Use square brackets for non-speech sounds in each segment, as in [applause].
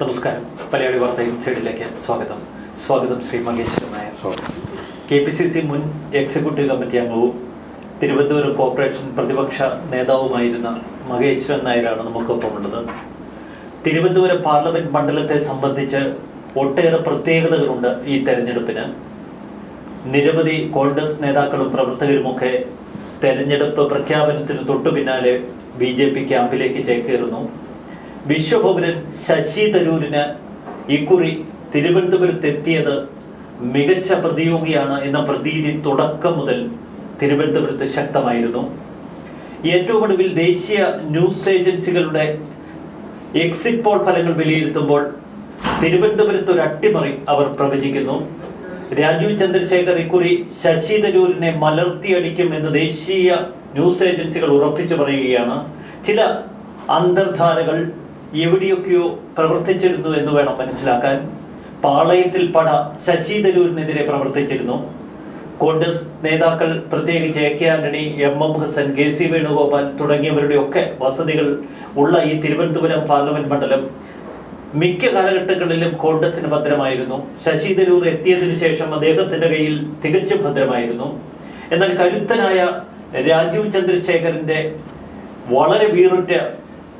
നമസ്കാരം. മലയാളി വാർത്ത ഇൻസൈഡിലേക്ക് സ്വാഗതം. സ്വാഗതം Shri Maheshwara Nair K P C C മുൻ എക്സിക്യൂട്ടീവ് കമ്മിറ്റി അംഗവും തിരുവനന്തപുരം കോർപ്പറേഷൻ പ്രതിപക്ഷ നേതാവുമായിരുന്ന മഹേശ്വരൻ നായരാണ് നമുക്കൊപ്പം ഉള്ളത്. തിരുവനന്തപുരം പാർലമെന്റ് മണ്ഡലത്തെ സംബന്ധിച്ച് ഒട്ടേറെ പ്രത്യേകതകളുണ്ട് ഈ തെരഞ്ഞെടുപ്പിന്. നിരവധി കോൺഗ്രസ് നേതാക്കളും പ്രവർത്തകരുമൊക്കെ തെരഞ്ഞെടുപ്പ് പ്രഖ്യാപനത്തിന് തൊട്ടു പിന്നാലെ ബി ജെ പി ക്യാമ്പിലേക്ക് ചേക്കേറുന്നു. വിശ്വഭവനൻ ശശി തരൂരിന് ഇക്കുറി തിരുവനന്തപുരത്തെത്തിയത് മികച്ച പ്രതിയോഗിയാണ് എന്ന പ്രതീതി തുടക്കം മുതൽ തിരുവനന്തപുരത്ത് ശക്തമായിരുന്നു. ഏറ്റവും ഒടുവിൽ ദേശീയ ന്യൂസ് ഏജൻസികളുടെ എക്സിറ്റ് പോൾ ഫലങ്ങൾ വിലയിരുത്തുമ്പോൾ തിരുവനന്തപുരത്ത് ഒരു അട്ടിമറി അവർ പ്രവചിക്കുന്നു. രാജീവ് ചന്ദ്രശേഖർ ഇക്കുറി ശശി തരൂരിനെ മലർത്തിയടിക്കും എന്ന് ദേശീയ ന്യൂസ് ഏജൻസികൾ ഉറപ്പിച്ചു പറയുകയാണ്. ചില അന്തർധാരകൾ എവിടെയൊക്കെയോ പ്രവർത്തിച്ചിരുന്നു എന്ന് വേണം മനസ്സിലാക്കാൻ. പാളയത്തിൽ പട ശശി തരൂരിനെതിരെ പ്രവർത്തിച്ചിരുന്നു. കോൺഗ്രസ് നേതാക്കൾ പ്രത്യേകിച്ച് A K Antony M M Hassan K C Venugopal തുടങ്ങിയവരുടെ ഒക്കെ വസതികൾ ഉള്ള ഈ തിരുവനന്തപുരം പാർലമെന്റ് മണ്ഡലം മിക്ക കാലഘട്ടങ്ങളിലും കോൺഗ്രസിന് ഭദ്രമായിരുന്നു. ശശി തരൂർ എത്തിയതിനു ശേഷം അദ്ദേഹത്തിന്റെ കയ്യിൽ തികച്ചും ഭദ്രമായിരുന്നു. എന്നാൽ കരുത്തനായ രാജീവ് ചന്ദ്രശേഖരന്റെ വളരെ വീറുറ്റ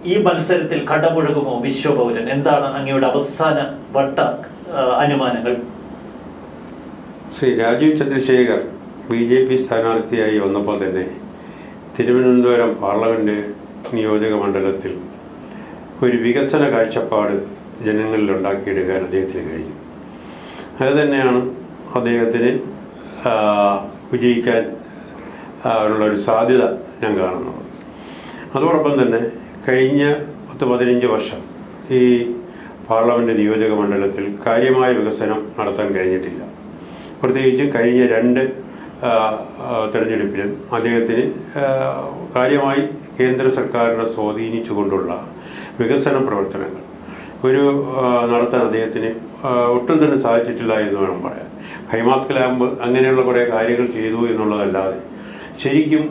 ഈ മത്സരത്തിൽ കടമുഴകുമോ വിശ്വപൗരൻ എന്താണ് അങ്ങയുടെ അവസാന വട്ട അനുമാനങ്ങൾ? Shri Rajeev Chandrasekhar B J P സ്ഥാനാർത്ഥിയായി വന്നപ്പോൾ തന്നെ തിരുവനന്തപുരം പാർലമെന്റ് നിയോജക മണ്ഡലത്തിൽ ഒരു വികസന കാഴ്ചപ്പാട് ജനങ്ങളിൽ ഉണ്ടാക്കിയെടുക്കാൻ അദ്ദേഹത്തിന് കഴിഞ്ഞു. അത് തന്നെയാണ് അദ്ദേഹത്തിന് വിജയിക്കാൻ ഉള്ള ഒരു സാധ്യത ഞാൻ കാണുന്നത്. അതോടൊപ്പം തന്നെ കഴിഞ്ഞ പത്ത് പതിനഞ്ച് വർഷം ഈ പാർലമെന്റ് നിയോജക മണ്ഡലത്തിൽ കാര്യമായ വികസനം നടത്താൻ കഴിഞ്ഞിട്ടില്ല. പ്രത്യേകിച്ച് കഴിഞ്ഞ രണ്ട് തെരഞ്ഞെടുപ്പിലും അദ്ദേഹത്തിന് കാര്യമായി കേന്ദ്ര സർക്കാരിനെ സ്വാധീനിച്ചുകൊണ്ടുള്ള വികസന പ്രവർത്തനങ്ങൾ. ഒരു നടത്താൻ അദ്ദേഹത്തിന് ഒട്ടും തന്നെ സാധിച്ചിട്ടില്ല എന്ന് വേണം പറയാൻ. ഹൈമാസ് ലാമ്പ് അങ്ങനെയുള്ള കുറേ കാര്യങ്ങൾ ചെയ്തു എന്നുള്ളതല്ലാതെ ശരിക്കും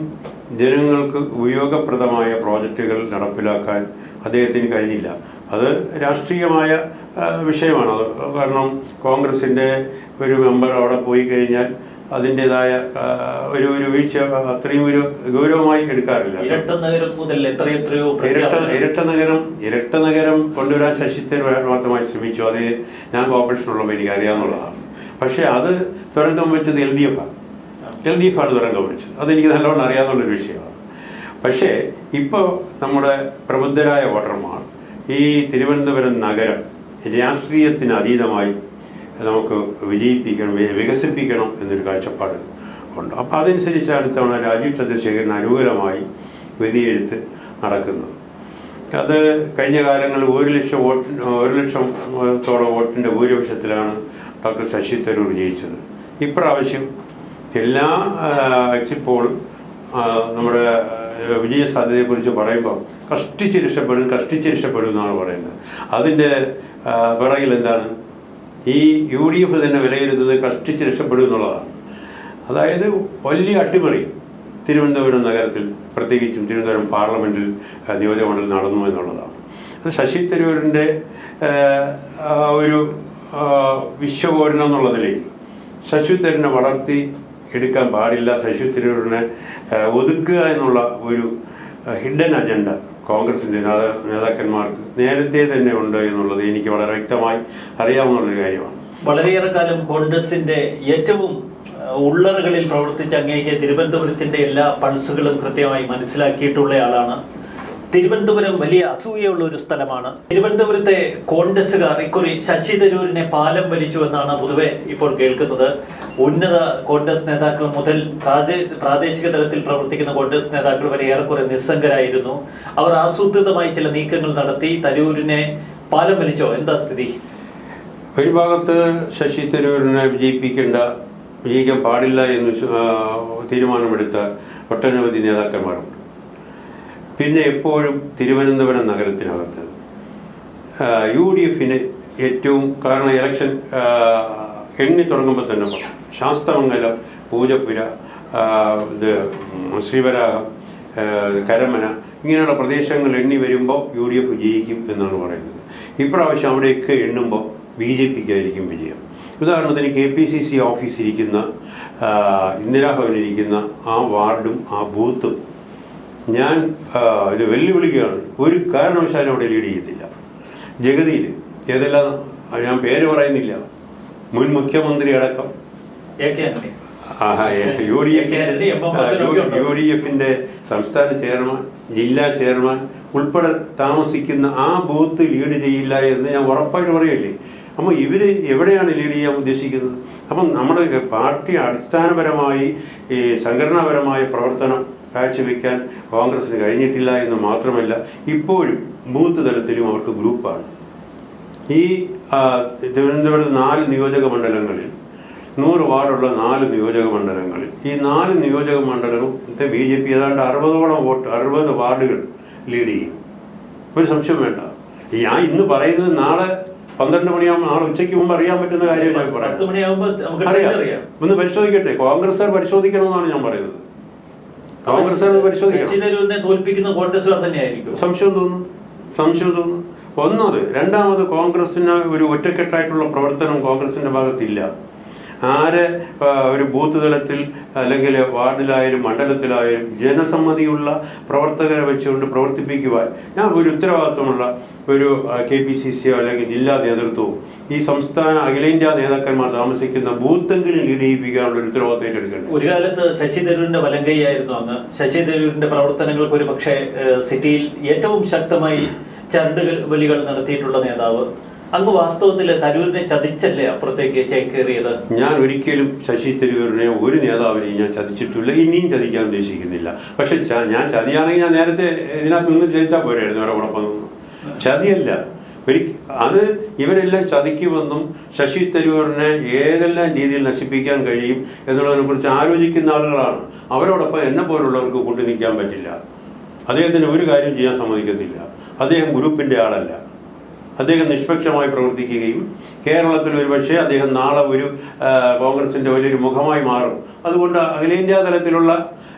ജനങ്ങൾക്ക് ഉപയോഗപ്രദമായ പ്രോജക്റ്റുകൾ നടപ്പിലാക്കാൻ അദ്ദേഹത്തിന് കഴിഞ്ഞില്ല. അത് രാഷ്ട്രീയമായ വിഷയമാണ്. അത് കാരണം കോൺഗ്രസിന്റെ ഒരു മെമ്പർ അവിടെ പോയി കഴിഞ്ഞാൽ അതിന്റെതായ ഒരു ഒരു വീഴ്ച അത്രയും ഒരു ഗൗരവമായി എടുക്കാറില്ല. ഇരട്ട നഗരം മുതൽ എത്രയെത്രയോ ഇരട്ട ഇരട്ട നഗരം ഇരട്ട നഗരം കൊണ്ടുവരാൻ ശശിത്തരൂർ മാത്രമായി ശ്രമിച്ചു. അത് ഞാൻ കോർപ്പറേഷനുള്ളപ്പോൾ എനിക്ക് അറിയാമെന്നുള്ളതാണ് പക്ഷേ അത് തുരന്തം വെച്ചത് എൽ ഡി എഫ് ആണ്. എൽ ഡി എഫാണ് ആണ് തുരങ്കം വെച്ചത് അതെനിക്ക് നല്ലവണ്ണം അറിയാമെന്നുള്ളൊരു വിഷയമാണ്. പക്ഷേ ഇപ്പോൾ നമ്മുടെ പ്രബുദ്ധരായ വോട്ടർമാർ ഈ തിരുവനന്തപുരം നഗരം രാഷ്ട്രീയത്തിന് അതീതമായി നമുക്ക് വിജയിപ്പിക്കണം വികസിപ്പിക്കണം എന്നൊരു കാഴ്ചപ്പാട് ഉണ്ട്. അപ്പോൾ അതനുസരിച്ച് അടുത്തവണ രാജീവ് ചന്ദ്രശേഖരന് അനുകൂലമായി വിധിയെഴുത്ത് നടക്കുന്നത്. അത് കഴിഞ്ഞ കാലങ്ങളിൽ ഒരു ലക്ഷം വോട്ട് ഒരു ലക്ഷത്തോളം വോട്ടിന്റെ ഭൂരിപക്ഷത്തിലാണ് ഡോക്ടർ ശശി തരൂർ ജയിച്ചത് ഇപ്രാവശ്യം എല്ലാ എക്സിറ്റ് നമ്മുടെ വിജയ സാധ്യതയെക്കുറിച്ച് പറയുമ്പോൾ കഷ്ടിച്ച് രക്ഷപ്പെടും കഷ്ടിച്ച് രക്ഷപ്പെടും എന്നാണ് പറയുന്നത്. അതിന്റെ പിറകിൽ എന്താണ്? ഈ യു ഡി എഫ് തന്നെ വിലയിരുത്തുന്നത് കഷ്ടിച്ച് രക്ഷപ്പെടും എന്നുള്ളതാണ്. അതായത് വലിയ അട്ടിമറി തിരുവനന്തപുരം നഗരത്തിൽ പ്രത്യേകിച്ചും തിരുവനന്തപുരം പാർലമെന്റിൽ നിയോജകമണ്ഡലം നടന്നു എന്നുള്ളതാണ്. അത് ശശി തരൂരിന്റെ ഒരു വിശ്വപൗരൻ എന്നുള്ള നിലയിൽ ശശി തരൂരിനെ വളർത്തി എടുക്കാൻ പാടില്ല. ശശി തരൂരിനെ ഒതുക്കുക എന്നുള്ള ഒരു ഹിഡൻ അജണ്ട കോൺഗ്രസിന്റെ നേതാ നേതാക്കന്മാർക്ക് നേരത്തെ തന്നെ ഉണ്ട് എന്നുള്ളത് എനിക്ക് വളരെ വ്യക്തമായി അറിയാവുന്നൊരു കാര്യമാണ്. വളരെയേറെ കാലം കോൺഗ്രസിന്റെ ഏറ്റവും ഉള്ളറുകളിൽ പ്രവർത്തിച്ച് അങ്ങേക്ക് തിരുവനന്തപുരത്തിന്റെ എല്ലാ പൾസുകളും കൃത്യമായി മനസ്സിലാക്കിയിട്ടുള്ള ആളാണ്. തിരുവനന്തപുരം വലിയ അസൂയുള്ള ഒരു സ്ഥലമാണ്. തിരുവനന്തപുരത്തെ കോൺഗ്രസ്സുകാർ ഇക്കുറി ശശി തരൂരിനെ പാലം വലിച്ചു എന്നാണ് പൊതുവെ ഇപ്പോൾ കേൾക്കുന്നത്. ഉന്നത കോൺഗ്രസ് നേതാക്കൾ മുതൽ പ്രാദേ- പ്രാദേശിക തലത്തിൽ പ്രവർത്തിക്കുന്ന കോൺഗ്രസ് നേതാക്കൾ വരെ ഏറെക്കുറെ നിസ്സംഗരായിരുന്നു. അവർ ആസൂത്രിതമായി ചില നീക്കങ്ങൾ നടത്തി. തരൂരിനെ പാലം വലിച്ചോ? എന്താ സ്ഥിതി? ഒരു ഭാഗത്ത് ശശി തരൂരിനെ വിജയിപ്പിക്കേണ്ട വിജയിക്കാൻ പാടില്ല എന്ന് തീരുമാനമെടുത്ത ഒട്ടനവധി നേതാക്കന്മാരുണ്ട്. പിന്നെ എപ്പോഴും തിരുവനന്തപുരം നഗരത്തിനകത്ത് യു ഡി എഫിന് ഏറ്റവും കാരണം ഇലക്ഷൻ എണ്ണി തുടങ്ങുമ്പോൾ തന്നെ പറഞ്ഞു. ശാസ്തമംഗലം പൂജപ്പുര ഇത് ശ്രീവരാഹം കരമന ഇങ്ങനെയുള്ള പ്രദേശങ്ങൾ എണ്ണി വരുമ്പോൾ യു ഡി എഫ് ജയിക്കും എന്നാണ് പറയുന്നത്. ഇപ്രാവശ്യം അവിടെയൊക്കെ എണ്ണുമ്പോൾ ബി ജെ പിക്കായിരിക്കും വിജയം. ഉദാഹരണത്തിന് കെ പി സി സി ഓഫീസിരിക്കുന്ന ഇന്ദിരാഭവനിരിക്കുന്ന ആ വാർഡും ആ ബൂത്തും ഞാൻ ഇത് വെല്ലുവിളിക്കുകയാണ്. ഒരു കാരണവശാലും അവിടെ ലീഡ് ചെയ്യത്തില്ല. ജഗതിയിൽ ഏതെല്ലാം ഞാൻ പേര് പറയുന്നില്ല. മുൻ മുഖ്യമന്ത്രി അടക്കം. യു ഡി എഫിന്റെ യു- ഡി എഫിന്റെ സംസ്ഥാന ചെയർമാൻ ജില്ലാ ചെയർമാൻ ഉൾപ്പെടെ താമസിക്കുന്ന ആ ബൂത്ത് ലീഡ് ചെയ്യില്ല എന്ന് ഞാൻ ഉറപ്പായിട്ട് പറയല്ലേ? അപ്പോൾ ഇവർ എവിടെയാണ് ലീഡ് ചെയ്യാൻ ഉദ്ദേശിക്കുന്നത്? അപ്പം നമ്മുടെ പാർട്ടി അടിസ്ഥാനപരമായി ഈ സംഘടനാപരമായ പ്രവർത്തനം കാഴ്ചവെക്കാൻ കോൺഗ്രസിന് കഴിഞ്ഞിട്ടില്ല എന്ന് മാത്രമല്ല ഇപ്പോഴും ബൂത്ത് തലത്തിലും അവർക്ക് ഗ്രൂപ്പാണ്. ഈ തിരുവനന്തപുരത്ത് നാല് നിയോജക മണ്ഡലങ്ങളിൽ നൂറ് വാർഡുള്ള നാല് നിയോജക മണ്ഡലങ്ങളിൽ. ഈ നാല് നിയോജക മണ്ഡലത്തെ ബി ജെ പി ഏതാണ്ട് അറുപതോളം വോട്ട് അറുപത് വാർഡുകൾ ലീഡ് ചെയ്യും. ഒരു സംശയം വേണ്ട. ഞാൻ ഇന്ന് പറയുന്നത് നാളെ പന്ത്രണ്ട് മണിയാകുമ്പോൾ നാളെ ഉച്ചയ്ക്ക് മുമ്പ് അറിയാൻ പറ്റുന്ന കാര്യം ഞാൻ പറയാം അറിയാം. ഒന്ന് പരിശോധിക്കട്ടെ. കോൺഗ്രസ്സുകാർ പരിശോധിക്കണമെന്നാണ് ഞാൻ പറയുന്നത്. കോൺഗ്രസ്സുകാർ ഒന്ന് പരിശോധിക്കണം. സംശയം തോന്നുന്നു സംശയം തോന്നുന്നു ഒന്നത് രണ്ടാമത് കോൺഗ്രസിന് ഒരു ഒറ്റക്കെട്ടായിട്ടുള്ള പ്രവർത്തനം കോൺഗ്രസിന്റെ ഭാഗത്തില്ല. ആരെ ഒരു ബൂത്ത് തലത്തിൽ അല്ലെങ്കിൽ വാർഡിലായാലും മണ്ഡലത്തിലായാലും ജനസമ്മതിയുള്ള പ്രവർത്തകരെ വെച്ചുകൊണ്ട് പ്രവർത്തിപ്പിക്കുവാൻ ഞാൻ ഒരു ഉത്തരവാദിത്വമുള്ള ഒരു കെ പി സി സിയോ അല്ലെങ്കിൽ ജില്ലാ നേതൃത്വവും ഈ സംസ്ഥാന അഖിലേന്ത്യാ നേതാക്കന്മാർ താമസിക്കുന്ന ബൂത്തെങ്കിലും ലീഡ് ചെയ്യിപ്പിക്കാനുള്ള ഒരു ഉത്തരവാദിത്വം ഏറ്റെടുക്കേണ്ടത് ഒരു കാലത്ത് ശശി തരൂരിന്റെ വലങ്കൈയായിരുന്നു അന്ന്. ശശി തരൂരിന്റെ പ്രവർത്തനങ്ങൾക്ക് ഒരു പക്ഷേ സിറ്റിയിൽ ഏറ്റവും ശക്തമായി ചരടുകൾ വലികൾ നടത്തിയിട്ടുള്ള നേതാവ്. അങ്ങ് വാസ്തവത്തിൽ തരൂരിനെ ചതിച്ചല്ലേ അപ്പുറത്തേക്ക് ചേക്കേറിയത്? ഞാൻ ഒരിക്കലും ശശി തരൂരിനെ ഒരു നേതാവിനെയും ഞാൻ ചതിച്ചിട്ടില്ല. ഇനിയും ചതിക്കാൻ ഉദ്ദേശിക്കുന്നില്ല. പക്ഷെ ഞാൻ ചതിയാണെങ്കിൽ ഞാൻ നേരത്തെ ഇതിനകത്ത് നിന്ന് ജയിച്ചാൽ പോരായിരുന്നു. അവരെ ചതിയല്ല. അത് ഇവരെല്ലാം ചതിക്കുമെന്നും ശശി തരൂരിനെ ഏതെല്ലാം രീതിയിൽ നശിപ്പിക്കാൻ കഴിയും എന്നുള്ളതിനെ കുറിച്ച് ആലോചിക്കുന്ന ആളുകളാണ്. അവരോടൊപ്പം എന്നെ പോലുള്ളവർക്ക് കൂട്ടി നിൽക്കാൻ പറ്റില്ല. അദ്ദേഹത്തിന് ഒരു കാര്യം ചെയ്യാൻ സമ്മതിക്കത്തില്ല. അദ്ദേഹം ഗ്രൂപ്പിന്റെ ആളല്ല. അദ്ദേഹം നിഷ്പക്ഷമായി പ്രവർത്തിക്കുകയും കേരളത്തിൽ ഒരു പക്ഷേ അദ്ദേഹം നാളെ ഒരു കോൺഗ്രസിന്റെ വലിയൊരു മുഖമായി മാറും. അതുകൊണ്ട് അഖിലേന്ത്യാ തലത്തിലുള്ള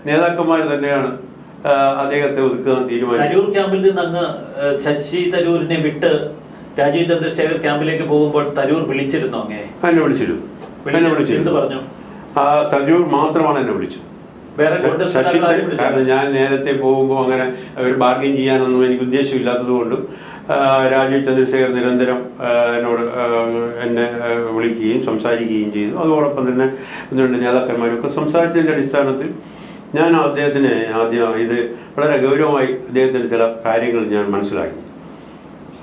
നേതാക്കന്മാർ തന്നെയാണ് അദ്ദേഹത്തെ ഒതുക്കാൻ തീരുമാനിച്ചത്. തരൂർ ക്യാമ്പിൽ നിന്ന് അങ്ങ് ശശി തരൂരിനെ വിട്ട് രാജീവ് ചന്ദ്രശേഖർ ക്യാമ്പിലേക്ക് പോകുമ്പോൾ തരൂർ വിളിച്ചിരുന്നു അങ്ങേ? എന്നെ വിളിച്ചിരുന്നു. എന്നെ വിളിച്ചിരുന്നു. പറഞ്ഞു? ആ തരൂർ മാത്രമാണ് എന്നെ വിളിച്ചത്. ശശി. കാരണം ഞാൻ നേരത്തെ പോകുമ്പോൾ അങ്ങനെ ഒരു ബാർഗൻ ചെയ്യാനൊന്നും എനിക്ക് ഉദ്ദേശമില്ലാത്തത് കൊണ്ടും രാജീവ് ചന്ദ്രശേഖർ നിരന്തരം എന്നോട് എന്നെ വിളിക്കുകയും സംസാരിക്കുകയും ചെയ്തു അതോടൊപ്പം തന്നെ എന്തുകൊണ്ട് രണ്ട് നേതാക്കന്മാരൊക്കെ സംസാരിച്ചതിന്റെ അടിസ്ഥാനത്തിൽ ഞാൻ അദ്ദേഹത്തിന് ആദ്യം ഇത് വളരെ ഗൗരവമായി അദ്ദേഹത്തിന്റെ ചില കാര്യങ്ങൾ ഞാൻ മനസ്സിലാക്കി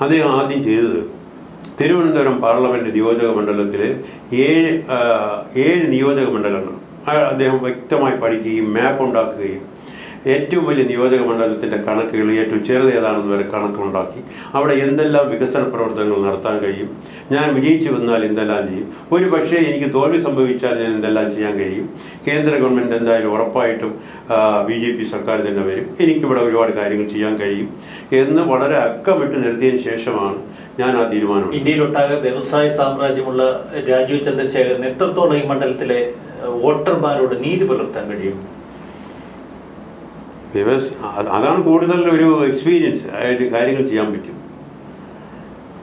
അദ്ദേഹം ആദ്യം ചെയ്തത് തിരുവനന്തപുരം പാർലമെന്റ് നിയോജക മണ്ഡലത്തിൽ ഏഴ് ഏഴ് നിയോജക മണ്ഡലങ്ങൾ അദ്ദേഹം വ്യക്തമായി പഠിക്കുകയും മാപ്പ് ഉണ്ടാക്കുകയും ഏറ്റവും വലിയ നിയോജക മണ്ഡലത്തിന്റെ കണക്കുകൾ ഏറ്റവും ചെറുത് ഏതാണെന്ന് വരെ കണക്കുണ്ടാക്കി അവിടെ എന്തെല്ലാം വികസന പ്രവർത്തനങ്ങൾ നടത്താൻ കഴിയും? ഞാൻ വിജയിച്ചു വന്നാൽ എന്തെല്ലാം ചെയ്യും? ഒരു പക്ഷേ എനിക്ക് തോൽവി സംഭവിച്ചാൽ ഞാൻ എന്തെല്ലാം ചെയ്യാൻ കഴിയും? കേന്ദ്ര ഗവൺമെന്റ് എന്തായാലും ഉറപ്പായിട്ടും ബി ജെ പി സർക്കാർ തന്നെ വരും. എനിക്കിവിടെ ഒരുപാട് കാര്യങ്ങൾ ചെയ്യാൻ കഴിയും എന്ന് വളരെ അക്കമിട്ട് നിർത്തിയതിന് ശേഷമാണ് ഞാൻ ആ തീരുമാനം ഇന്ത്യയിലൊട്ടാകെ വ്യവസായ സാമ്രാജ്യമുള്ള രാജീവ് ചന്ദ്രശേഖരൻ എത്രത്തോളം ഈ മണ്ഡലത്തിലെ വോട്ടർമാരോട് നീതി പുലർത്താൻ കഴിയും. അതാണ് കൂടുതൽ ഒരു എക്സ്പീരിയൻസ് ആയിട്ട് കാര്യങ്ങൾ ചെയ്യാൻ പറ്റും.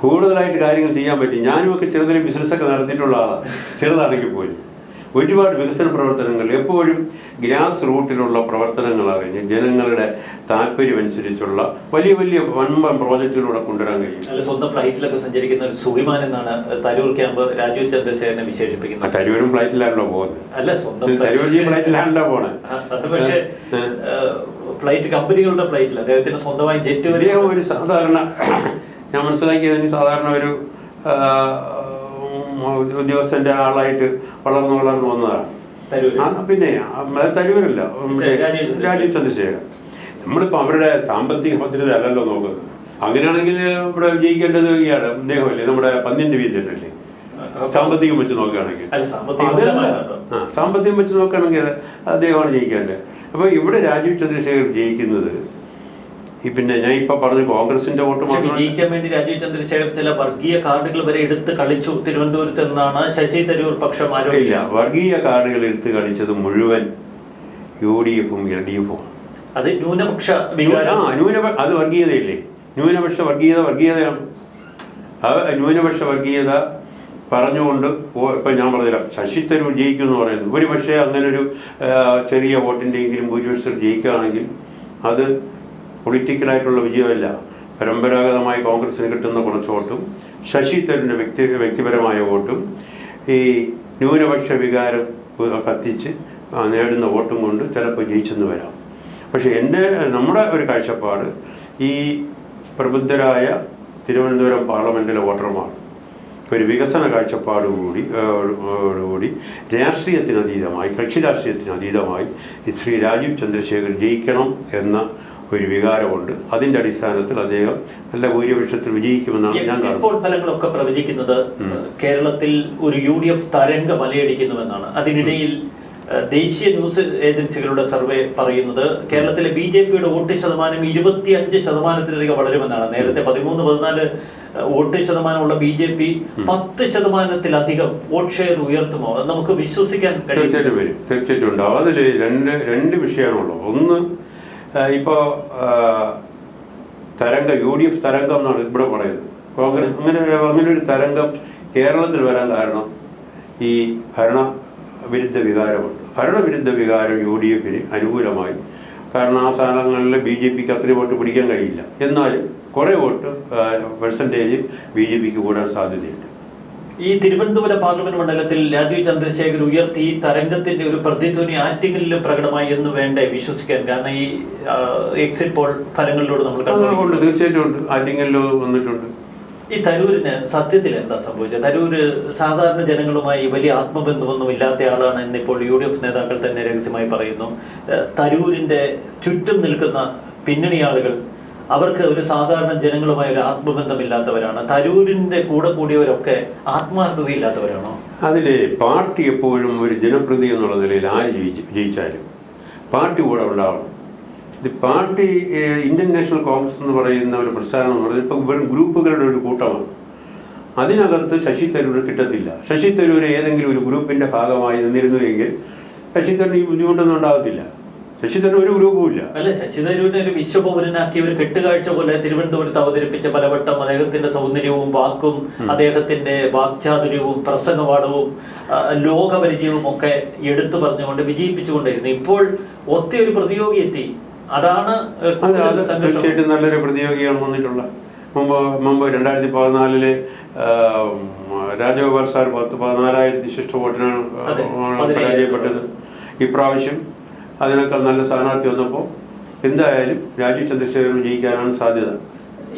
കൂടുതലായിട്ട് കാര്യങ്ങൾ ചെയ്യാൻ പറ്റും. ഞാനുമൊക്കെ ചെറുതിലെ ബിസിനസ്സൊക്കെ നടത്തിയിട്ടുള്ള ആളാണ് ചെറുതാണെങ്കിൽ പോലും. ഒരുപാട് വികസന പ്രവർത്തനങ്ങൾ എപ്പോഴും ഗ്രാസ് റൂട്ടിലുള്ള പ്രവർത്തനങ്ങൾ അറിഞ്ഞ് ജനങ്ങളുടെ താല്പര്യം അനുസരിച്ചുള്ള വലിയ വലിയ വൻപൻ പ്രോജക്റ്റുകളൂടെ കൊണ്ടുവരാൻ കഴിയും. അല്ല സ്വന്തം ഫ്ലൈറ്റിലൊക്കെ സഞ്ചരിക്കുന്ന ഒരു സുഖിമാൻ എന്നാണ് തരൂർ ക്യാമ്പ് രാജീവ് ചന്ദ്രശേഖരനെ വിശേഷിപ്പിക്കുന്നത്. തരൂരും ഫ്ലൈറ്റിലാണല്ലോ പോകുന്നത്. അല്ല സ്വന്തം തരൂർ ഫ്ലൈറ്റിലാണല്ലോ പോണത്. അത് പക്ഷേ ഫ്ലൈറ്റ് കമ്പനികളുടെ ഫ്ലൈറ്റിൽ അദ്ദേഹത്തിന് സ്വന്തമായി ജെറ്റ് ഒരു സാധാരണ ഞാൻ മനസ്സിലാക്കിയതിന് സാധാരണ ഒരു ഉദ്യോഗസ്ഥന്റെ ആളായിട്ട് വളർന്നു വളർന്നു വന്നതാണ്. പിന്നെ തരൂരല്ല. രാജീവ് ചന്ദ്രശേഖരൻ. നമ്മളിപ്പോ നമ്മളിപ്പോൾ അവരുടെ സാമ്പത്തിക ഭദ്രത അല്ലല്ലോ നോക്കുന്നത്. അങ്ങനെയാണെങ്കിൽ ഇവിടെ ജയിക്കേണ്ടത് ഇയാൾ ദേഹമല്ലേ നമ്മുടെ പന്നിന്റെ രവീന്ദ്രനല്ലേ സാമ്പത്തികം വെച്ച് നോക്കുകയാണെങ്കിൽ. സാമ്പത്തികം വെച്ച് നോക്കുകയാണെങ്കിൽ അദ്ദേഹമാണ് ജയിക്കേണ്ടത് അപ്പോൾ ഇവിടെ രാജീവ് ചന്ദ്രശേഖർ ജയിക്കുന്നത് ഈ പിന്നെ ഞാൻ ഇപ്പൊ പറഞ്ഞ കോൺഗ്രസിന്റെ വോട്ട് ജയിക്കാൻ വിജയിക്കാൻ വേണ്ടി രാജീവ് ചന്ദ്രശേഖർ ചില വർഗീയ കാർഡുകൾ വരെ എടുത്ത് കളിച്ചു തിരുവനന്തപുരത്ത് എന്നാണ് ശശി തരൂർ പക്ഷം ഇല്ല വർഗീയ കാർഡുകൾ എടുത്ത് കളിച്ചത് മുഴുവൻ യു ഡി എഫും എൽ ഡി എഫും അത് ന്യൂനപക്ഷ ആ വികാരം. ന്യൂനപ അത് വർഗീയതയില്ലേ? ന്യൂനപക്ഷ വർഗീയത വർഗീയതയാണ്. അത് ന്യൂനപക്ഷ വർഗീയത പറഞ്ഞുകൊണ്ട് ഇപ്പൊ ഞാൻ പറഞ്ഞില്ല ശശി തരൂർ ജയിക്കും എന്ന് പറയുന്നത്. ഒരു പക്ഷേ അങ്ങനെ ഒരു ചെറിയ വോട്ടിന്റെയെങ്കിലും ഭൂരിപക്ഷത്തിൽ ജയിക്കുകയാണെങ്കിൽ അത് പൊളിറ്റിക്കലായിട്ടുള്ള വിജയമല്ല. പരമ്പരാഗതമായി കോൺഗ്രസിന് കിട്ടുന്ന കുറച്ച് വോട്ടും ശശി തരൂരിന്റെ വ്യക്തി വ്യക്തിപരമായ വോട്ടും ഈ ന്യൂനപക്ഷ വികാരം കത്തിച്ച് നേടുന്ന വോട്ടും കൊണ്ട് ചിലപ്പോൾ ജയിച്ചെന്ന് വരാം. പക്ഷേ എന്റെ നമ്മുടെ ഒരു കാഴ്ചപ്പാട് ഈ പ്രബുദ്ധരായ തിരുവനന്തപുരം പാർലമെന്റിലെ വോട്ടർമാർ ഒരു വികസന കാഴ്ചപ്പാടുകൂടി കൂടി രാഷ്ട്രീയത്തിനതീതമായി കക്ഷി രാഷ്ട്രീയത്തിനതീതമായി ശ്രീ രാജീവ് ചന്ദ്രശേഖർ ജയിക്കണം എന്ന ഒരു വികാരമുണ്ട്. അതിന്റെ അടിസ്ഥാനത്തിൽ അദ്ദേഹം നല്ല ഭൂരിപക്ഷത്തിൽ വിജയിക്കുമെന്നാണ് ഞാൻ ഇപ്പോൾ ഫലങ്ങളൊക്കെ പ്രവചിക്കുന്നത് കേരളത്തിൽ ഒരു യു ഡി എഫ് തരംഗ മലയടിക്കുന്നുവെന്നാണ്. അതിനിടയിൽ ദേശീയ ന്യൂസ് ഏജൻസികളുടെ സർവേ പറയുന്നത് കേരളത്തിലെ ബി ജെ പിയുടെ വോട്ട് ശതമാനം ഇരുപത്തി അഞ്ച് ശതമാനത്തിലധികം വളരുമെന്നാണ്. നേരത്തെ പതിമൂന്ന് പതിനാല് വോട്ട് ശതമാനമുള്ള ബി ജെ പി പത്ത് ശതമാനത്തിലധികം വോട്ട് ഷെയർ ഉയർത്തുമോ നമുക്ക് വിശ്വസിക്കാൻ തീർച്ചയായിട്ടും വരും. തീർച്ചയായിട്ടും ഉണ്ടാവും. അതിൽ രണ്ട് രണ്ട് വിഷയമാണുള്ളത്. ഒന്ന് ഇപ്പോൾ തരംഗം യു ഡി എഫ് തരംഗം എന്നാണ് ഇവിടെ പറയുന്നത്. കോൺഗ്രസ് അങ്ങനെ അങ്ങനെ ഒരു തരംഗം കേരളത്തിൽ വരാൻ കാരണം ഈ ഭരണ വിരുദ്ധ വികാരമുണ്ട്. ഭരണവിരുദ്ധ വികാരം യു ഡി എഫിന് അനുകൂലമായി. കാരണം ആ സ്ഥാനങ്ങളിൽ ബി ജെ പിക്ക് അത്രയും വോട്ട് പിടിക്കാൻ കഴിയില്ല. എന്നാലും കുറേ വോട്ട് പെർസെന്റേജ് ബി ജെ പിക്ക് കൂടാൻ സാധ്യതയുണ്ട്. ഈ തിരുവനന്തപുരം പാർലമെന്റ് മണ്ഡലത്തിൽ രാജീവ് ചന്ദ്രശേഖർ ഉയർത്തി ഈ തരംഗത്തിന്റെ ഒരു പ്രതിധ്വനി ആറ്റിങ്ങലിലും പ്രകടമായി എന്ന് വേണ്ടേ വിശ്വസിക്കാൻ? കാരണം ഈ എക്സിറ്റ് പോൾ ഫലങ്ങളിലൂടെ നമ്മൾ തീർച്ചയായിട്ടും ഉണ്ട്. ആറ്റിങ്ങലിൽ വന്നിട്ടുണ്ട്. ഈ തരൂരിന് സത്യത്തിൽ എന്താ സംഭവിച്ചത്? തരൂര് സാധാരണ ജനങ്ങളുമായി വലിയ ആത്മബന്ധമൊന്നും ഇല്ലാത്ത ആളാണ് എന്നിപ്പോൾ യു ഡി എഫ് നേതാക്കൾ തന്നെ രഹസ്യമായി പറയുന്നു. തരൂരിന്റെ ചുറ്റും നിൽക്കുന്ന പിന്നണി ആളുകൾ അവർക്ക് ഒരു സാധാരണ ജനങ്ങളുമായി ഒരു ആത്മബന്ധമില്ലാത്തവരാണ്. തരൂരിന്റെ കൂടെ കൂടിയവരൊക്കെ ആത്മാർത്ഥതയില്ലാത്തവരാണോ? അതിലെ പാർട്ടി എപ്പോഴും ഒരു ജനപ്രതി എന്നുള്ള നിലയിൽ ആര് ജയിച്ച് ജയിച്ചാലും പാർട്ടി കൂടെ ഉണ്ടാവണം ഇത് പാർട്ടി ഇന്ത്യൻ നാഷണൽ കോൺഗ്രസ് എന്ന് പറയുന്ന ഒരു പ്രസ്ഥാനം എന്ന് പറയുന്നത് ഇപ്പം വെറും ഗ്രൂപ്പുകളുടെ ഒരു കൂട്ടമാണ്. അതിനകത്ത് ശശി തരൂർ കിട്ടത്തില്ല. ശശി തരൂർ ഏതെങ്കിലും ഒരു ഗ്രൂപ്പിന്റെ ഭാഗമായി നിന്നിരുന്നുവെങ്കിൽ ശശി തരൂർ ഈ ബുദ്ധിമുട്ടൊന്നും ഉണ്ടാകത്തില്ല. ശശി തരൂർ ഒരു ഗ്രൂപ്പും ഇല്ല. അല്ല ശശി തരൂരിനെ ഒരു വിശ്വപൗരനാക്കി ഒരു കെട്ടുകാഴ്ച പോലെ തിരുവനന്തപുരത്ത് അവതരിപ്പിച്ച പലവട്ടം അദ്ദേഹത്തിന്റെ സൗന്ദര്യവും വാക്കും അദ്ദേഹത്തിന്റെ വാക്ചാതുര്യവും പ്രസംഗപാഠവും ലോകപരിചയവും ഒക്കെ എടുത്തു പറഞ്ഞുകൊണ്ട് വിജയിപ്പിച്ചുകൊണ്ടിരുന്നു. ഇപ്പോൾ ഒറ്റയൊരു പ്രതിയോഗി എത്തി. അതാണ് തീർച്ചയായിട്ടും നല്ലൊരു പ്രതിയോഗിയാണ് വന്നിട്ടുള്ള. മുമ്പ് മുമ്പ് രണ്ടായിരത്തി പതിനാലിൽ രാജഗോപാൽ സാർ പത്ത് പതിനാലായിരത്തി ശിഷ്ട വോട്ടിനാണ്. പരാജയപ്പെട്ടത്. ഇപ്രാവശ്യം അതിനേക്കാൾ നല്ല സ്ഥാനാർത്ഥി വന്നപ്പോൾ എന്തായാലും രാജീവ് ചന്ദ്രശേഖരൻ ജയിക്കാനാണ് സാധ്യത.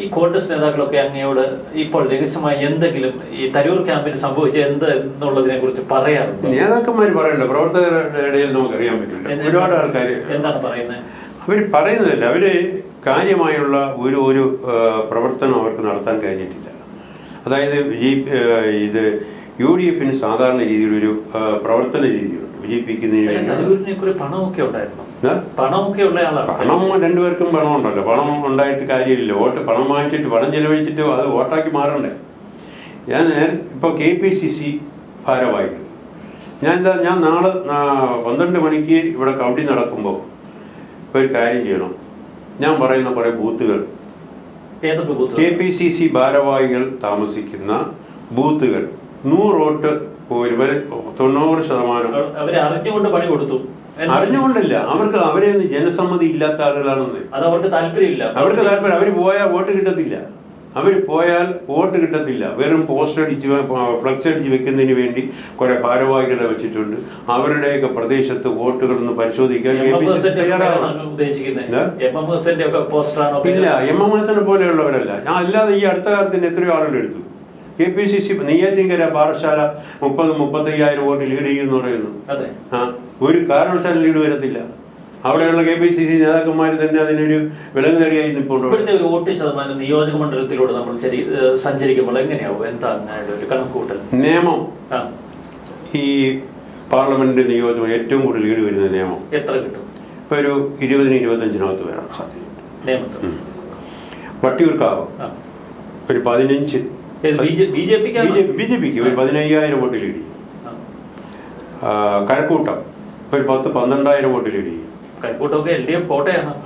ഈ കോൺഗ്രസ് നേതാക്കളൊക്കെ അങ്ങയോട് ഇപ്പോൾ രഹസ്യമായി എന്തെങ്കിലും ഈ തരൂർ ക്യാമ്പിന് സംഭവിച്ച എന്ത് എന്നുള്ളതിനെ കുറിച്ച് പറയാറുണ്ട്? നേതാക്കന്മാർ പറയണ്ട? പ്രവർത്തകരുടെ ഇടയിൽ നമുക്ക് അറിയാൻ പറ്റില്ല ഒരുപാട് ആൾക്കാർ എന്താണ് പറയുന്നത്? അവർ പറയുന്നതല്ല. അവർ കാര്യമായുള്ള ഒരു ഒരു പ്രവർത്തനം അവർക്ക് നടത്താൻ കഴിഞ്ഞിട്ടില്ല. അതായത് ഇത് യു ഡി എഫിന് സാധാരണ രീതിയിലൊരു പ്രവർത്തന രീതിയുണ്ട്. വിജയിപ്പിക്കുന്നതിന് പണമൊക്കെ ഉണ്ടായിരുന്നു? പണമൊക്കെ പണം രണ്ടുപേർക്കും പണം ഉണ്ടല്ലോ പണം ഉണ്ടായിട്ട് കാര്യമില്ല. വോട്ട് പണം വാങ്ങിച്ചിട്ട് പണം ചെലവഴിച്ചിട്ട് അത് വോട്ടാക്കി മാറണ്ടേ? ഞാൻ നേരെ ഇപ്പോൾ കെ പി സി സി ഭാരവാഹികൾ. ഞാൻ എന്താ ഞാൻ നാളെ പന്ത്രണ്ട് മണിക്ക് ഇവിടെ കൗണ്ടി നടക്കുമ്പോൾ ഒരു കാര്യം ചെയ്യണം. ഞാൻ പറയുന്ന കുറേ ബൂത്തുകൾ. കെ പി സി സി ഭാരവാഹികൾ താമസിക്കുന്ന ബൂത്തുകൾ. നൂറ് വോട്ട് പോരുവർ തൊണ്ണൂറ് ശതമാനം അവരെ അറിഞ്ഞുകൊണ്ട് പണി കൊടുത്തു. അറിഞ്ഞുകൊണ്ടല്ല. അവർക്ക് അവരെ ജനസമ്മതി ഇല്ലാത്ത ആളുകളാണെന്ന്. അത് അവർക്ക് താല്പര്യമില്ല. അവർക്ക് താല്പര്യം അവർ പോയാൽ വോട്ട് കിട്ടത്തില്ല. അവർ പോയാൽ വോട്ട് കിട്ടത്തില്ല. വെറും പോസ്റ്റർ അടിച്ച് ഫ്ലക്സ് അടിച്ച് വെക്കുന്നതിന് വേണ്ടി കുറെ ഭാരവാഹികളെ വെച്ചിട്ടുണ്ട്. അവരുടെയൊക്കെ പ്രദേശത്ത് വോട്ടുകൾ ഒന്ന് പരിശോധിക്കാൻ ഇല്ല എം എം എസിനെ പോലെയുള്ളവരല്ല. ഞാൻ അല്ലാതെ ഈ അടുത്ത കാലത്തിന് എത്രയോ ആളുകൾ എടുത്തു K P C C Neyyattinkara Parassala മുപ്പത് മുപ്പത്തയ്യായിരം വോട്ട് ലീഡ് ചെയ്യുമെന്ന് പറയുന്നു. ആ ഒരു കാരണവശാലും ലീഡ് വരത്തില്ല. അവിടെയുള്ള കെ പി സി സി നേതാക്കന്മാർ തന്നെ അതിനൊരു വിലങ്ങുതടിയായി നിൽപ്പുണ്ടോ. ഇപ്പോഴത്തെ ഒരു വോട്ട് ശതമാനം നിയോജക മണ്ഡലത്തിലൂടെ നമ്മൾ സഞ്ചരിക്കുമ്പോൾ എങ്ങനെയാവും? എന്താ അങ്ങയുടെ ഒരു കണക്കുകൂട്ടൽ? നിയമം. ഈ പാർലമെന്റ് നിയോജകം ഏറ്റവും കൂടുതൽ ലീഡ് വരുന്ന നിയമം. എത്ര കിട്ടും? ഇപ്പോൾ ഒരു ഇരുപതിന് ഇരുപത്തഞ്ചിനകത്ത് വരാൻ സാധ്യതയുണ്ട്. വട്ടിയൂർക്കാവ്. ഒരു പതിനഞ്ച്. ബി ജെ പിക്ക് ഒരു പതിനയ്യായിരം വോട്ട് ലീഡ് ചെയ്യും. കഴക്കൂട്ടം. ഒരു പത്ത് പന്ത്രണ്ടായിരം വോട്ട് ലീഡ് ചെയ്യും.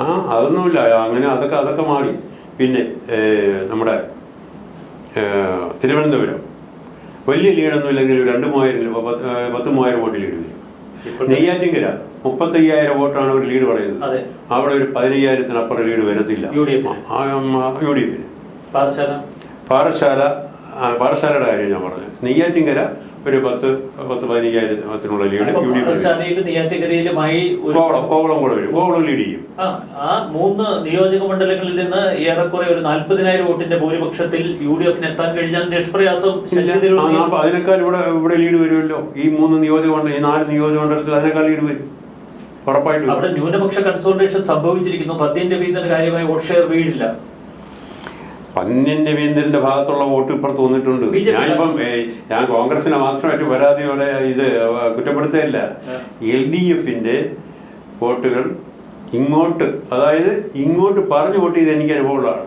ആ അതൊന്നുമില്ല. അങ്ങനെ അതൊക്കെ അതൊക്കെ മാറി. പിന്നെ നമ്മുടെ തിരുവനന്തപുരം. വലിയ ലീഡൊന്നും ഇല്ലെങ്കിൽ രണ്ട് മൂവായിരം പത്ത് മൂവായിരം വോട്ട് ലീഡ് വരും നെയ്യാറ്റിങ്കര മുപ്പത്തയ്യായിരം വോട്ടാണ് ഒരു ലീഡ് പറയുന്നത്. അവിടെ ഒരു പതിനയ്യായിരത്തിനപ്പുറം ലീഡ് വരത്തില്ല. യു ഡി എഫിന്. ആ, പാഠശാലയുടെ കാര്യം ഞാൻ പറഞ്ഞത് നെയ്യാറ്റിങ്കര ഒരു പത്ത് പത്ത് പതിനയ്യായിരത്തിനുള്ള lead U D Kovalam Kovalam കൂടെ വരും. കോവളം ലീഡ് ചെയ്യും. ആ മൂന്ന് നിയോജക മണ്ഡലങ്ങളിൽ നിന്ന് ഏറെക്കുറെ ഒരു നാല്പതിനായിരം വോട്ടിന്റെ ഭൂരിപക്ഷത്തിൽ യു ഡി എഫിന് എത്താൻ കഴിഞ്ഞാൽ നിഷ്പ്രയാസം അതിനേക്കാൾ ഇവിടെ ഇവിടെ ലീഡ് വരുമല്ലോ. ഈ മൂന്ന് നിയോജക മണ്ഡലം ഈ നാല് നിയോജക മണ്ഡലത്തിൽ അതിനേക്കാൾ ലീഡ് വരും. ഉറപ്പായിട്ടും. അവിടെ ന്യൂനപക്ഷ കൺസോൾട്ടേഷൻ സംഭവിച്ചിരിക്കുന്നു. പദ്യം രവീന്ദ്രന് കാര്യമായി വോട്ട് ഷെയർ വീഴില്ല. പന്ന്യൻ രവീന്ദ്രന്റെ ഭാഗത്തുള്ള വോട്ട് ഇപ്പുറത്ത് വന്നിട്ടുണ്ട് ഞാൻ ഞാനിപ്പം ഞാൻ കോൺഗ്രസിനെ മാത്രമായിട്ട് പരാതിയോടെ ഇത് കുറ്റപ്പെടുത്തുകയല്ല. എൽ ഡി എഫിന്റെ വോട്ടുകൾ ഇങ്ങോട്ട് അതായത് ഇങ്ങോട്ട് പറഞ്ഞു വോട്ട് ചെയ്ത് എനിക്ക് അനുഭവമുള്ളതാണ്.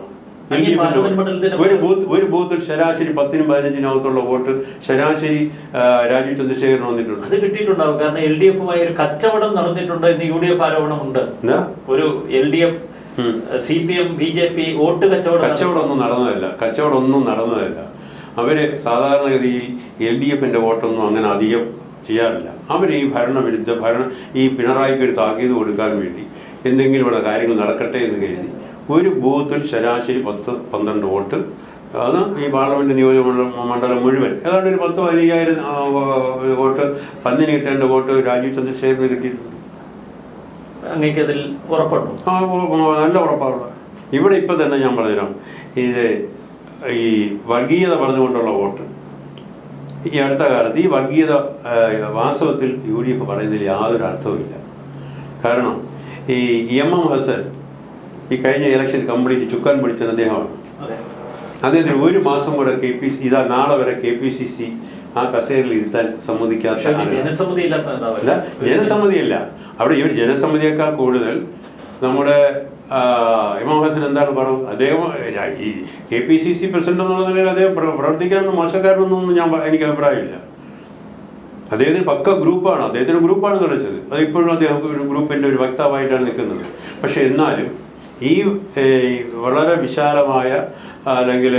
ഒരു ബൂത്ത് ഒരു ബൂത്തിൽ ശരാശരി പത്തിനും പതിനഞ്ചിനകത്തുള്ള വോട്ട് ശരാശരി രാജീവ് ചന്ദ്രശേഖരൻ വന്നിട്ടുണ്ട്. അത് കിട്ടിയിട്ടുണ്ടാവും. കാരണം എൽ ഡി എഫുമായി ഒരു കച്ചവടം നടന്നിട്ടുണ്ട് എന്ന് യു ഡി എഫ് ആരോപണമുണ്ട്. ഒരു L D F. C P M B J P vote കച്ചവടം കച്ചവടമൊന്നും നടന്നതല്ല. കച്ചവടമൊന്നും നടന്നതല്ല. അവർ സാധാരണഗതിയിൽ എൽ ഡി എഫിന്റെ വോട്ടൊന്നും അങ്ങനെ അധികം ചെയ്യാറില്ല. അവർ ഈ ഭരണവിരുദ്ധ ഭരണ ഈ പിണറായിക്ക് ഒരു താക്കീത് കൊടുക്കാൻ വേണ്ടി എന്തെങ്കിലും ഇവിടെ കാര്യങ്ങൾ നടക്കട്ടെ എന്ന് കരുതി ഒരു ബൂത്തിൽ ശരാശരി പത്ത് പന്ത്രണ്ട് വോട്ട്. അത് ഈ പാർലമെന്റ് നിയോജകമണ്ഡലം മണ്ഡലം- മണ്ഡലം മുഴുവൻ. ഏതാണ്ട് ഒരു പത്ത് പതിനയ്യായിരം വോട്ട് പന്നിന് കിട്ടേണ്ട വോട്ട് രാജീവ് ചന്ദ്രശേഖരന് കിട്ടിയിട്ടുണ്ട്. അങ്ങേക്ക് അതിൽ ഉറപ്പുണ്ടോ? ആ നല്ല ഉറപ്പാണ് ഇവിടെ ഇപ്പം തന്നെ ഞാൻ പറഞ്ഞുതരാം. ഇത് ഈ വർഗീയത പറഞ്ഞുകൊണ്ടുള്ള വോട്ട്. ഈ അടുത്ത കാലത്ത് ഈ വർഗീയത വാസ്തവത്തിൽ യു ഡി എഫ് പറയുന്നതിൽ യാതൊരു അർത്ഥവുമില്ല കാരണം ഈ എം എം ഹസൻ ഈ കഴിഞ്ഞ ഇലക്ഷൻ കംപ്ലീറ്റ് ചുക്കാൻ പിടിച്ചത് അദ്ദേഹമാണ്. അദ്ദേഹത്തിന് ഒരു മാസം കൂടെ കെ പി ഇതാ നാളെ വരെ കെ പി സി സി ആ കസേരയിൽ ഇരുത്താൻ സമ്മതിക്കാത്ത അല്ല? ജനസമ്മതിയല്ല. അവിടെ ഈ ജനസമ്മതിയേക്കാൾ കൂടുതൽ നമ്മുടെ ഇമാം ഹസൻ എന്താണ് പറഞ്ഞത്? അദ്ദേഹം ഈ K P C C president എന്നുള്ള നിലയിൽ അദ്ദേഹം പ്ര- പ്രവർത്തിക്കാനൊന്നും മോശക്കാരനൊന്നും ഞാൻ എനിക്ക് അഭിപ്രായമില്ല. അദ്ദേഹത്തിന് പക്ക ഗ്രൂപ്പാണ്. അദ്ദേഹത്തിന് ഗ്രൂപ്പാണ് തുടച്ചത് അത് ഇപ്പോഴും അദ്ദേഹം ഒരു ഗ്രൂപ്പിന്റെ ഒരു വക്താവായിട്ടാണ് നിൽക്കുന്നത്. പക്ഷെ എന്നാലും ഈ വളരെ വിശാലമായ അല്ലെങ്കിൽ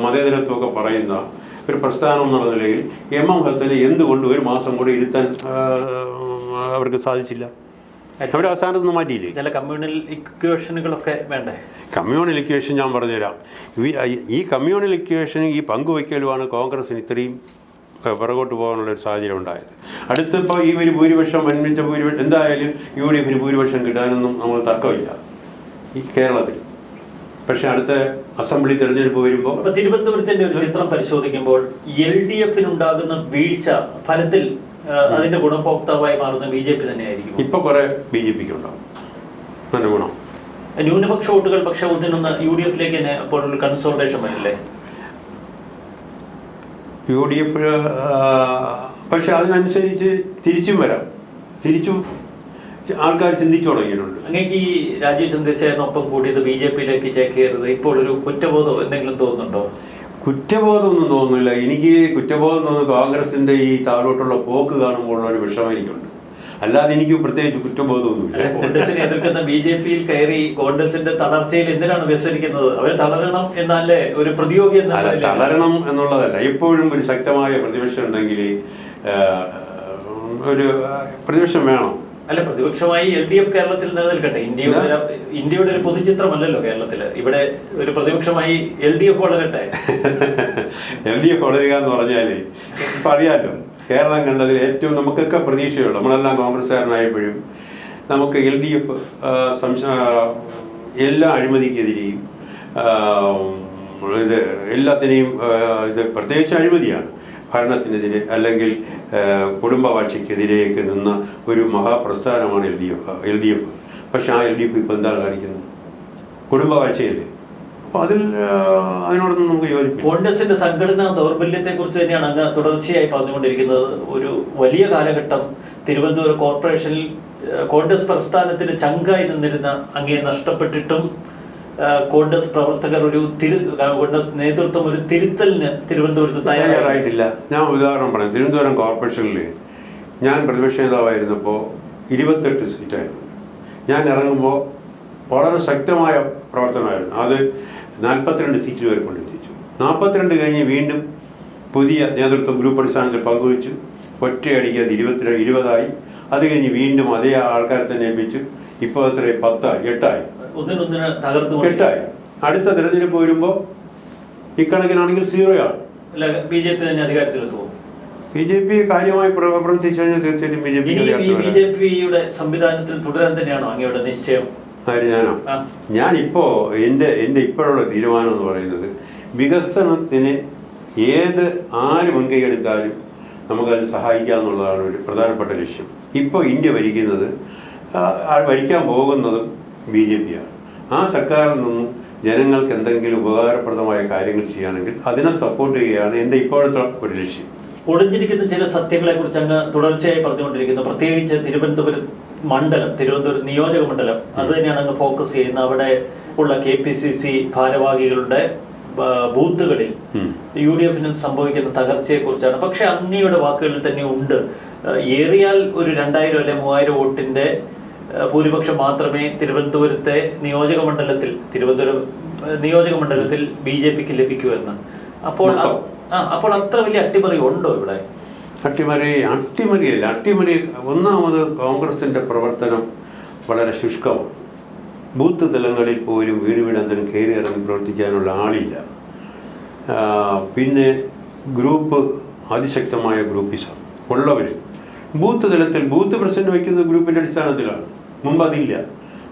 മതേതരത്വമൊക്കെ പറയുന്ന ഒരു പ്രസ്ഥാനം എന്നുള്ള നിലയിൽ എം എം ഹസനെ എന്തുകൊണ്ട് ഒരു മാസം കൂടെ ഇരുത്താൻ അവർക്ക് സാധിച്ചില്ല? അവർ അവസാനത്ത് നിന്ന് മാറ്റിയില്ലേ? ചില കമ്മ്യൂണൽ ഇക്വേഷനുകളൊക്കെ വേണ്ടേ? കമ്മ്യൂണൽ ഇക്വേഷൻ ഞാൻ പറഞ്ഞുതരാം. ഈ- കമ്മ്യൂണൽ ഇക്വേഷൻ ഈ പങ്കുവയ്ക്കലുമാണ് കോൺഗ്രസിന് ഇത്രയും പുറകോട്ട് പോകാനുള്ള ഒരു സാഹചര്യം ഉണ്ടായത്. അടുത്തിപ്പോൾ ഈ ഒരു ഭൂരിപക്ഷം വൻപിച്ച ഭൂരിപക്ഷം എന്തായാലും യു ഡി എഫിന് ഭൂരിപക്ഷം കിട്ടാനൊന്നും നമ്മൾ തർക്കമില്ല. ഈ കേരളത്തിൽ. പക്ഷെ അടുത്ത അസംബ്ലി തെരഞ്ഞെടുപ്പ് വരുമ്പോൾ തിരുവനന്തപുരത്തിന്റെ ഒരു ചിത്രം പരിശോധിക്കുമ്പോൾ എൽ ഡി എഫിനുണ്ടാകുന്ന വീഴ്ച ഫലത്തിൽ അതിന്റെ ഗുണഭോക്താവായി മാറുന്ന ബി ജെ പി തന്നെയായിരിക്കും ഇപ്പൊ കുറെ ബി ജെ പിക്ക് ഉണ്ടാവും. നല്ല ഗുണം. ന്യൂനപക്ഷ വോട്ടുകൾ പക്ഷെ ഒന്നിനൊന്ന് യു ഡി എഫിലേക്ക് തന്നെ അപ്പോൾ ഒരു കൺസോൾട്ടേഷൻ വരില്ലേ? യു ഡി എഫ് പക്ഷെ അതിനനുസരിച്ച് തിരിച്ചും വരാം. തിരിച്ചും ആൾക്കാർ ചിന്തിച്ചു തുടങ്ങിയിട്ടുണ്ട്. അങ്ങനെ ഈ രാജീവ് ചന്ദ്രശേഖരനൊപ്പം കൂടിയത് ബി ജെ പിയിലേക്ക് ചേക്കേറിയത് ഇപ്പോൾ ഒരു കുറ്റബോധം എന്തെങ്കിലും തോന്നുന്നുണ്ടോ? കുറ്റബോധമൊന്നും തോന്നുന്നില്ല. എനിക്ക് കുറ്റബോധം തോന്നുന്നു കോൺഗ്രസിന്റെ ഈ താഴോട്ടുള്ള പോക്ക് കാണുമ്പോഴുള്ള ഒരു വിഷമം എനിക്കുണ്ട്. അല്ലാതെ എനിക്ക് പ്രത്യേകിച്ച് കുറ്റബോധമൊന്നുമില്ല. കോൺഗ്രസിനെ എതിർക്കുന്ന ബി ജെ പിയിൽ കയറി കോൺഗ്രസിന്റെ തളർച്ചയിൽ എന്തിനാണ് വ്യസനിക്കുന്നത്? അവർ തളരണം എന്നല്ലേ ഒരു പ്രതിയോഗി തളരണം എന്നുള്ളതല്ല. എപ്പോഴും ഒരു ശക്തമായ പ്രതിപക്ഷം ഉണ്ടെങ്കിൽ ഒരു പ്രതിപക്ഷം വേണം. അല്ല പ്രതിപക്ഷമായി എൽ ഡി എഫ് കേരളത്തിൽ നിലനിൽക്കട്ടെ. ഇന്ത്യയുടെ ഇന്ത്യയുടെ ഒരു പൊതുചിത്രമല്ലല്ലോ കേരളത്തിൽ. ഇവിടെ ഒരു പ്രതിപക്ഷമായി എൽ ഡി എഫ് വളരട്ടെ. [laughs] എൽ ഡി എഫ് വളരുക എന്ന് പറഞ്ഞാൽ ഇപ്പം അറിയാമല്ലോ കേരളം കണ്ടതിൽ ഏറ്റവും നമുക്കൊക്കെ പ്രതീക്ഷയുള്ളൂ. നമ്മളെല്ലാം കോൺഗ്രസ്സുകാരനായപ്പോഴും നമുക്ക് എൽ ഡി എഫ് എല്ലാ അഴിമതിക്കെതിരെയും ഇത് എല്ലാത്തിനെയും ഇത് പ്രത്യേകിച്ച് അഴിമതിയാണ്. ഭരണത്തിനെതിരെ അല്ലെങ്കിൽ കുടുംബവാഴ്ചയ്ക്കെതിരെയൊക്കെ നിന്ന ഒരു മഹാപ്രസ്ഥാനമാണ് L D F L D F. പക്ഷെ ആ എൽ ഡി എഫ് ഇപ്പം എന്താണ് കാണിക്കുന്നത്? കുടുംബവാഴ്ചയല്ലേ? അപ്പോൾ അതിൽ അതിനോടൊന്നും നമുക്ക് യോജിക്കും കോൺഗ്രസിന്റെ സംഘടനാ ദൗർബല്യത്തെ കുറിച്ച് തന്നെയാണ് അങ്ങ് തുടർച്ചയായി പറഞ്ഞുകൊണ്ടിരിക്കുന്നത്. ഒരു വലിയ കാലഘട്ടം തിരുവനന്തപുരം കോർപ്പറേഷനിൽ കോൺഗ്രസ് പ്രസ്ഥാനത്തിന് ചങ്കായി നിന്നിരുന്ന അങ്ങേ നഷ്ടപ്പെട്ടിട്ടും കോൺഗ്രസ് പ്രവർത്തകർ ഒരു തിരു കോൺഗ്രസ് നേതൃത്വം ഒരു തിരുത്തലിന് തിരുവനന്തപുരത്ത് തയ്യാറായി. തയ്യാറായിട്ടില്ല. ഞാൻ ഉദാഹരണം പറയാം. തിരുവനന്തപുരം കോർപ്പറേഷനിൽ ഞാൻ പ്രതിപക്ഷ നേതാവായിരുന്നപ്പോൾ ഇരുപത്തെട്ട് സീറ്റായിരുന്നു. ഞാൻ ഇറങ്ങുമ്പോൾ വളരെ ശക്തമായ പ്രവർത്തനമായിരുന്നു. അത് നാൽപ്പത്തിരണ്ട് സീറ്റ് വരെ കൊണ്ടെത്തിച്ചു നാൽപ്പത്തിരണ്ട് കഴിഞ്ഞ് വീണ്ടും പുതിയ നേതൃത്വം ഗ്രൂപ്പ് അടിസ്ഥാനത്തിൽ പങ്കുവച്ചു. ഒറ്റയടിക്ക് അത് ഇരുപത്തി ഇരുപതായി. അത് കഴിഞ്ഞ് വീണ്ടും അതേ ആൾക്കാരെ തന്നെ ഏൽപ്പിച്ചു. ഇപ്പോൾ അത്രയും പത്തായി എട്ടായി. ഒന്നിനൊന്നിന് തകർന്നു എട്ടായി അടുത്ത തിരഞ്ഞെടുപ്പ് വരുമ്പോൾ ഇക്കണക്കിനാണെങ്കിൽ സീറോയാണ് ബി ജെ പി തന്നെ അധികാരത്തിലെത്തുമോ ബി ജെ പി കാര്യമായി പ്ര- പ്രവർത്തിച്ചു കഴിഞ്ഞാൽ തീർച്ചയായിട്ടും B J P B J പിയുടെ സംവിധാനത്തിൽ തുടരാൻ തന്നെയാണോ അങ്ങയുടെ നിശ്ചയം? ആര് ഞാനോ. ഞാനിപ്പോ എന്റെ എന്റെ ഇപ്പോഴുള്ള തീരുമാനം എന്ന് പറയുന്നത് വികസനത്തിന് ഏത് ആര് മുൻകൈ എടുത്താലും നമുക്കത് സഹായിക്കാം എന്നുള്ളതാണ് ഒരു പ്രധാനപ്പെട്ട ലക്ഷ്യം. ഇപ്പോൾ ഇന്ത്യ ഭരിക്കുന്നത് ഭരിക്കാൻ പോകുന്നതും ബി ജെ പിയാണ്. ആ സർക്കാരിൽ നിന്നും ജനങ്ങൾക്ക് എന്തെങ്കിലും ഉപകാരപ്രദമായ കാര്യങ്ങൾ ചെയ്യുകയാണെങ്കിൽ അതിനെ സപ്പോർട്ട് ചെയ്യുകയാണ് എന്റെ ഇപ്പോഴത്തെ ഒരു ലക്ഷ്യം. ഒളിഞ്ഞിരിക്കുന്ന ചില സത്യങ്ങളെ കുറിച്ച് അങ്ങ് തുടർച്ചയായി പറഞ്ഞുകൊണ്ടിരിക്കുന്നു. പ്രത്യേകിച്ച് തിരുവനന്തപുരം മണ്ഡലം തിരുവനന്തപുരം നിയോജക മണ്ഡലം അത് തന്നെയാണ് അങ്ങ് ഫോക്കസ് ചെയ്യുന്നത്. അവിടെ ഉള്ള കെ പി സി സി ഭാരവാഹികളുടെ ബൂത്തുകളിൽ യു ഡി എഫിന് സംഭവിക്കുന്ന തകർച്ചയെ കുറിച്ചാണ് പക്ഷെ അങ്ങയുടെ വാക്കുകളിൽ തന്നെ ഉണ്ട്. ഏറിയാൽ ഒരു രണ്ടായിരം അല്ലെ മൂവായിരം വോട്ടിന്റെ ഭൂരിപക്ഷം മാത്രമേ തിരുവനന്തപുരത്തെ നിയോജക മണ്ഡലത്തിൽ തിരുവനന്തപുരം നിയോജക മണ്ഡലത്തിൽ ബി ജെ പിക്ക് ലഭിക്കൂ എന്ന്. അപ്പോൾ അപ്പോൾ അത്ര വലിയ അട്ടിമറി ഉണ്ടോ ഇവിടെ? അട്ടിമറി അട്ടിമറിയല്ല. അട്ടിമറി ഒന്നാമത് കോൺഗ്രസിന്റെ പ്രവർത്തനം വളരെ ശുഷ്കമാണ്. ബൂത്ത് തലങ്ങളിൽ പോലും വീട് വീടന്തരം കയറി ഇറങ്ങി പ്രവർത്തിക്കാനുള്ള ആളില്ല. പിന്നെ ഗ്രൂപ്പ് അതിശക്തമായ ഗ്രൂപ്പിസം ഉള്ളവർ ബൂത്ത് തലത്തിൽ ബൂത്ത് പ്രസിഡന്റ് വയ്ക്കുന്നത് ഗ്രൂപ്പിന്റെ അടിസ്ഥാനത്തിലാണ്. മുമ്പ് അതില്ല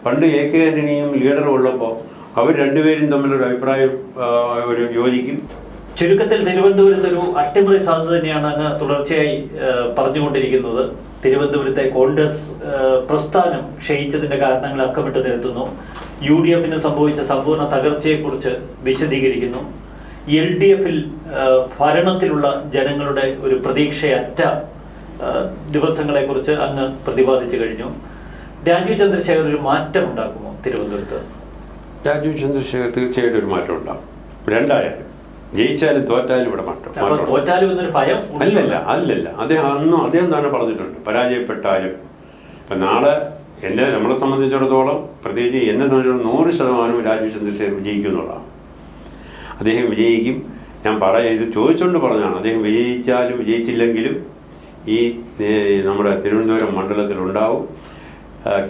പണ്ട് എ കെ ആന്റണിയും ലീഡറും ഉള്ളപ്പോൾ അവർ രണ്ടുപേരും തമ്മിലൊരു അഭിപ്രായം ഒരു യോജിക്കും. ചുരുക്കത്തിൽ തിരുവനന്തപുരത്ത് ഒരു അട്ടിമറി സാധ്യത തന്നെയാണ് അങ്ങ് തുടർച്ചയായി പറഞ്ഞുകൊണ്ടിരിക്കുന്നത്. തിരുവനന്തപുരത്തെ കോൺഗ്രസ് പ്രസ്ഥാനം ക്ഷയിച്ചതിന്റെ കാരണങ്ങൾ അക്കമിട്ട് നിരത്തുന്നു. യു ഡി എഫിന് സംഭവിച്ച സമ്പൂർണ തകർച്ചയെക്കുറിച്ച് വിശദീകരിക്കുന്നു. എൽ ഡി എഫിൽ ഭരണത്തിലുള്ള ജനങ്ങളുടെ ഒരു പ്രതീക്ഷയറ്റ ദിവസങ്ങളെക്കുറിച്ച് അങ്ങ് പ്രതിപാദിച്ചു കഴിഞ്ഞു. രാജീവ് ചന്ദ്രശേഖർ ഒരു മാറ്റം ഉണ്ടാക്കുമോ തിരുവനന്തപുരത്ത്? രാജീവ് ചന്ദ്രശേഖർ തീർച്ചയായിട്ടും ഒരു മാറ്റം ഉണ്ടാകും. രണ്ടായാലും. ജയിച്ചാലും തോറ്റാലും ഇവിടെ മാറ്റം. അല്ലല്ല അല്ലല്ല. അദ്ദേഹം അന്നും അദ്ദേഹം തന്നെ പറഞ്ഞിട്ടുണ്ട്. പരാജയപ്പെട്ടാലും. ഇപ്പം നാളെ എന്നെ നമ്മളെ സംബന്ധിച്ചിടത്തോളം പ്രത്യേകിച്ച് എന്നെ സംബന്ധിച്ചിടത്തോളം നൂറ് ശതമാനവും രാജീവ് ചന്ദ്രശേഖർ വിജയിക്കും എന്നുള്ളതാണ്. അദ്ദേഹം വിജയിക്കും. ഞാൻ പറയാം ഇത് ചോദിച്ചുകൊണ്ട് പറഞ്ഞതാണ്. അദ്ദേഹം വിജയിച്ചാലും വിജയിച്ചില്ലെങ്കിലും ഈ നമ്മുടെ തിരുവനന്തപുരം മണ്ഡലത്തിലുണ്ടാവും.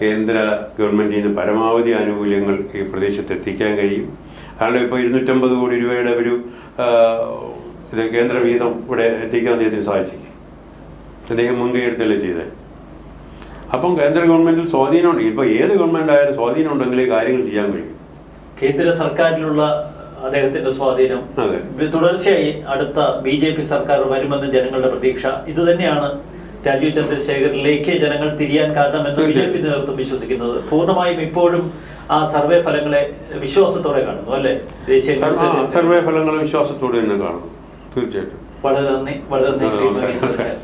കേന്ദ്ര ഗവൺമെന്റിൽ നിന്ന് പരമാവധി ആനുകൂല്യങ്ങൾ ഈ പ്രദേശത്ത് എത്തിക്കാൻ കഴിയും. കാരണം ഇപ്പോൾ ഇരുന്നൂറ്റമ്പത് കോടി രൂപയുടെ ഒരു ഇത് കേന്ദ്ര വിഹിതം ഇവിടെ എത്തിക്കാൻ അദ്ദേഹത്തിന് സാധിച്ചില്ലേ? അദ്ദേഹം മുൻകൈ എടുത്തല്ലേ ചെയ്തത് അപ്പം കേന്ദ്ര ഗവൺമെന്റിൽ സ്വാധീനമുണ്ട്. ഇപ്പോൾ ഏത് ഗവൺമെന്റ് ആയാലും സ്വാധീനം ഉണ്ടെങ്കിൽ കാര്യങ്ങൾ ചെയ്യാൻ കഴിയും. കേന്ദ്ര സർക്കാരിലുള്ള അദ്ദേഹത്തിന്റെ സ്വാധീനം. തുടർച്ചയായി അടുത്ത ബി ജെ പി സർക്കാർ വരുമെന്ന് ജനങ്ങളുടെ പ്രതീക്ഷ. ഇത് തന്നെയാണ് രാജീവ് ചന്ദ്രശേഖറിലേക്ക് ജനങ്ങൾ തിരിയാൻ കാരണമെന്ന് ബി ജെ പി നേതൃത്വം വിശ്വസിക്കുന്നത്. പൂർണമായും ഇപ്പോഴും ആ സർവേ ഫലങ്ങളെ വിശ്വാസത്തോടെ കാണുന്നു അല്ലെ? ദേശീയ. സർവേ ഫലങ്ങളെ വിശ്വാസത്തോടെ തന്നെ കാണുന്നു തീർച്ചയായിട്ടും. വളരെ നന്ദി വളരെ നന്ദി. നമസ്കാരം.